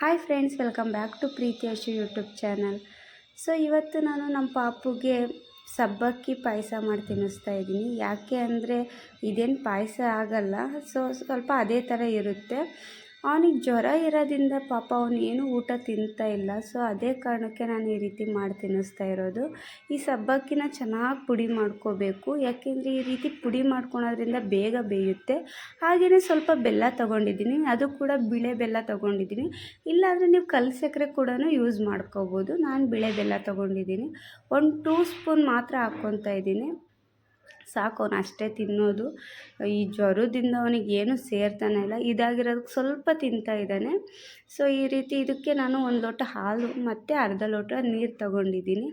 Hi friends welcome back to Preethi Ashu YouTube channel so ಇವತ್ತು ನಾನು ನಮ್ಮ ಪಾಪುಗೆ ಸಬ್ಬಕ್ಕಿ ಪಾಯಸ ಮಾಡಿ ತಿನ್ನಿಸ್ತಾ ಇದ್ದೀನಿ. ಯಾಕೆ ಅಂದರೆ ಇದೇನು ಪಾಯಸ ಆಗಲ್ಲ. ಸೊ ಸ್ವಲ್ಪ ಅದೇ ಥರ ಇರುತ್ತೆ. ಅವನಿಗೆ ಜ್ವರ ಇರೋದ್ರಿಂದ ಪಾಪ ಅವನು ಏನು ಊಟ ತಿಂತಾ ಇಲ್ಲ. ಸೊ ಅದೇ ಕಾರಣಕ್ಕೆ ನಾನು ಈ ರೀತಿ ಮಾಡಿ ತಿನ್ನಿಸ್ತಾ ಇರೋದು. ಈ ಸಬ್ಬಕ್ಕಿನ ಚೆನ್ನಾಗಿ ಪುಡಿ ಮಾಡ್ಕೋಬೇಕು. ಯಾಕೆಂದರೆ ಈ ರೀತಿ ಪುಡಿ ಮಾಡ್ಕೊಳೋದ್ರಿಂದ ಬೇಗ ಬೇಯುತ್ತೆ. ಹಾಗೆಯೇ ಸ್ವಲ್ಪ ಬೆಲ್ಲ ತೊಗೊಂಡಿದ್ದೀನಿ. ಅದು ಕೂಡ ಬಿಳೆ ಬೆಲ್ಲ ತೊಗೊಂಡಿದ್ದೀನಿ. ಇಲ್ಲಾಂದರೆ ನೀವು ಕಲ್ಲು ಸಕ್ಕರೆ ಕೂಡ ಯೂಸ್ ಮಾಡ್ಕೋಬೋದು. ನಾನು ಬಿಳೆ ಬೆಲ್ಲ ತೊಗೊಂಡಿದ್ದೀನಿ. ಒಂದು ಟೂ ಸ್ಪೂನ್ ಮಾತ್ರ ಹಾಕ್ಕೊತಾ ಇದ್ದೀನಿ. ಸಾಕು, ಅವ್ನು ಅಷ್ಟೇ ತಿನ್ನೋದು. ಈ ಜ್ವರದಿಂದ ಅವನಿಗೆ ಏನು ಸೇರ್ತಾನೆ ಇಲ್ಲ. ಇದಾಗಿರೋದಕ್ಕೆ ಸ್ವಲ್ಪ ತಿಂತಾ ಇದ್ದಾನೆ. ಸೊ ಈ ರೀತಿ ಇದಕ್ಕೆ ನಾನು ಒಂದು ಲೋಟ ಹಾಲು ಮತ್ತು ಅರ್ಧ ಲೋಟ ನೀರು ತಗೊಂಡಿದ್ದೀನಿ.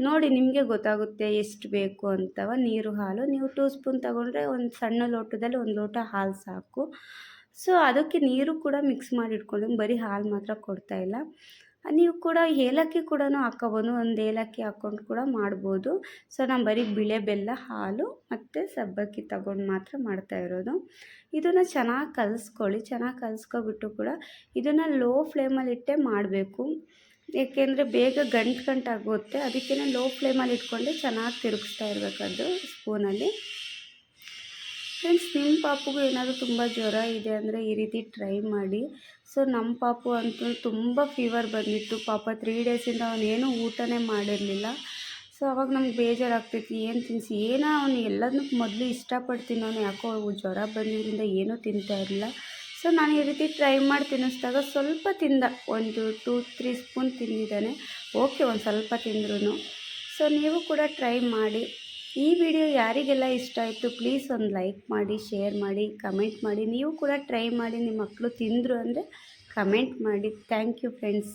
ನೋಡಿ, ನಿಮಗೆ ಗೊತ್ತಾಗುತ್ತೆ ಎಷ್ಟು ಬೇಕು ಅಂತವ. ನೀರು, ಹಾಲು. ನೀವು ಟೂ ಸ್ಪೂನ್ ತಗೊಂಡ್ರೆ ಒಂದು ಸಣ್ಣ ಲೋಟದಲ್ಲಿ ಒಂದು ಲೋಟ ಹಾಲು ಸಾಕು. ಸೊ ಅದಕ್ಕೆ ನೀರು ಕೂಡ ಮಿಕ್ಸ್ ಮಾಡಿ ಇಟ್ಕೊಂಡು ಬರೀ ಹಾಲು ಮಾತ್ರ ಕೊಡ್ತಾಯಿಲ್ಲ ನೀವು ಕೂಡ ಏಲಕ್ಕಿ ಕೂಡ ಹಾಕ್ಕೋಬೋದು ಒಂದು ಏಲಕ್ಕಿ ಹಾಕ್ಕೊಂಡು ಕೂಡ ಮಾಡ್ಬೋದು. ಸೊ ನಾನು ಬರೀ ಬಿಳೆ, ಬೆಲ್ಲ, ಹಾಲು ಮತ್ತು ಸಬ್ಬಕ್ಕಿ ತಗೊಂಡು ಮಾತ್ರ ಮಾಡ್ತಾ ಇರೋದು. ಇದನ್ನು ಚೆನ್ನಾಗಿ ಕಲಿಸ್ಕೊಳ್ಳಿ. ಚೆನ್ನಾಗಿ ಕಲಿಸ್ಕೊಬಿಟ್ಟು ಕೂಡ ಇದನ್ನು ಲೋ ಫ್ಲೇಮಲ್ಲಿ ಇಟ್ಟೇ ಮಾಡಬೇಕು. ಏಕೆಂದರೆ ಬೇಗ ಗಂಟು ಗಂಟಾಗುತ್ತೆ ಅದಕ್ಕೆ ಲೋ ಫ್ಲೇಮಲ್ಲಿ ಇಟ್ಕೊಂಡೆ ಚೆನ್ನಾಗಿ ತಿರುಗಿಸ್ತಾ ಇರಬೇಕದು ಸ್ಪೂನಲ್ಲಿ ಫ್ರೆಂಡ್ಸ್ ನಿಮ್ಮ ಪಾಪುಗೂ ಏನಾದರೂ ತುಂಬ ಜ್ವರ ಇದೆ ಅಂದರೆ ಈ ರೀತಿ ಟ್ರೈ ಮಾಡಿ. ಸೊ ನಮ್ಮ ಪಾಪು ಅಂತೂ ತುಂಬ ಫೀವರ್ ಬಂದಿತ್ತು. ಪಾಪ ತ್ರೀ ಡೇಸಿಂದ ಅವನೇನು ಊಟನೇ ಮಾಡಿರಲಿಲ್ಲ. ಸೊ ಅವಾಗ ನಮ್ಗೆ ಬೇಜಾರಾಗ್ತೈತಿ ಏನು ತಿನ್ನಿಸಿ ಏನೋ ಅವನು ಎಲ್ಲದನ್ನೂ ಮೊದಲು ಇಷ್ಟಪಡ್ತೀನಿ. ಅವನು ಯಾಕೋ ಜ್ವರ ಬಂದಿದ್ದರಿಂದ ಏನೂ ತಿಂತಾ ಇರಲಿಲ್ಲ. ಸೊ ನಾನು ಈ ರೀತಿ ಟ್ರೈ ಮಾಡಿ ತಿನ್ನಿಸ್ದಾಗ ಸ್ವಲ್ಪ ತಿಂದ. ಒಂದು ಟೂ ತ್ರೀ ಸ್ಪೂನ್ ತಿಂದಿದ್ದಾನೆ. ಓಕೆ ಒಂದು ಸ್ವಲ್ಪ ತಿಂದ್ರೂ ಸೊ ನೀವು ಕೂಡ ಟ್ರೈ ಮಾಡಿ. ಈ ವಿಡಿಯೋ ಯಾರಿಗೆಲ್ಲ ಇಷ್ಟ ಆಯಿತು ಪ್ಲೀಸ್ ಒಂದು ಲೈಕ್ ಮಾಡಿ ಶೇರ್ ಮಾಡಿ ಕಮೆಂಟ್ ಮಾಡಿ. ನೀವು ಕೂಡ ಟ್ರೈ ಮಾಡಿ, ನಿಮ್ಮ ಮಕ್ಕಳು ತಿಂದರು ಅಂದರೆ ಕಮೆಂಟ್ ಮಾಡಿ. Thank you friends